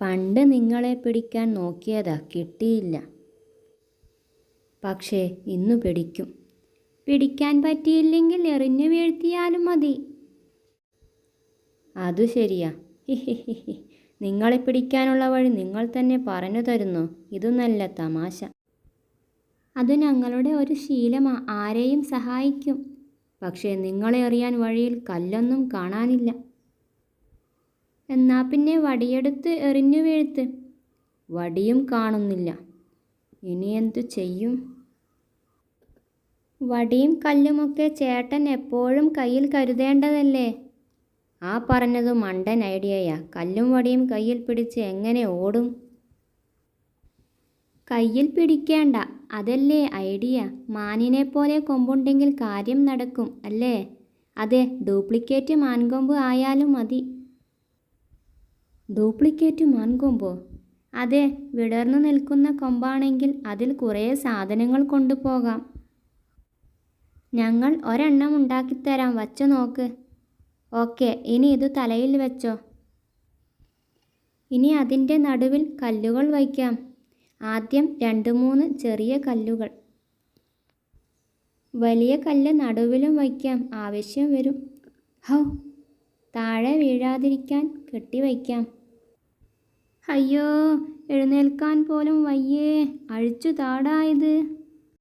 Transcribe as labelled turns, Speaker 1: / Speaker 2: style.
Speaker 1: പണ്ട് നിങ്ങളെ പിടിക്കാൻ നോക്കിയതാ കിട്ടിയില്ല. പക്ഷേ ഇന്നു പിടിക്കും. പിടിക്കാൻ പറ്റിയില്ലെങ്കിൽ എറിഞ്ഞു വീഴ്ത്തിയാലും മതി. അതു ശരിയാ. നിങ്ങളെ പിടിക്കാനുള്ള വഴി നിങ്ങൾ തന്നെ പറഞ്ഞു തരുന്നു. ഇതു നല്ല തമാശ. അത് ഞങ്ങളുടെ ഒരു ശീലമാ. ആരെയും സഹായിക്കും. പക്ഷേ നിങ്ങളെ അറിയാൻ വഴിയിൽ കല്ലൊന്നും കാണാനില്ല. എന്നാ പിന്നെ വടിയെടുത്ത് എറിഞ്ഞു വീഴ്ത്ത്. വടിയും കാണുന്നില്ല. ഇനി എന്തു ചെയ്യും? വടിയും കല്ലുമൊക്കെ ചേട്ടൻ എപ്പോഴും കയ്യിൽ കരുതേണ്ടതല്ലേ? ആ പറഞ്ഞത് മണ്ടൻ ഐഡിയയാ. കല്ലും വടിയും കയ്യിൽ പിടിച്ച് എങ്ങനെ ഓടും? കയ്യിൽ പിടിക്കേണ്ട. അതല്ലേ ഐഡിയ. മാനിനെ പോലെ കൊമ്പുണ്ടെങ്കിൽ കാര്യം നടക്കും അല്ലേ? അതെ ഡ്യൂപ്ലിക്കേറ്റ് മാൻകൊമ്പ് ആയാലും മതി. ഡ്യൂപ്ലിക്കേറ്റ് മാൻകൊമ്പോ. അതെ വിടർന്നു നിൽക്കുന്ന കൊമ്പാണെങ്കിൽ അതിൽ കുറേ സാധനങ്ങൾ കൊണ്ടുപോകാം. ഞങ്ങൾ ഒരെണ്ണം ഉണ്ടാക്കിത്തരാം വച്ചു നോക്ക്. ഓക്കെ ഇനി ഇത് തലയിൽ വെച്ചോ. ഇനി അതിന്റെ നടുവിൽ കല്ലുകൾ വയ്ക്കാം. ആദ്യം രണ്ട് മൂന്ന് ചെറിയ കല്ലുകൾ. വലിയ കല്ല് നടുവിലും വയ്ക്കാം ആവശ്യം വരും. ഹൗ താഴെ വീഴാതിരിക്കാൻ കെട്ടിവയ്ക്കാം. അയ്യോ എഴുന്നേൽക്കാൻ പോലും വയ്യേ. അഴിച്ചു താടാ ഇത്.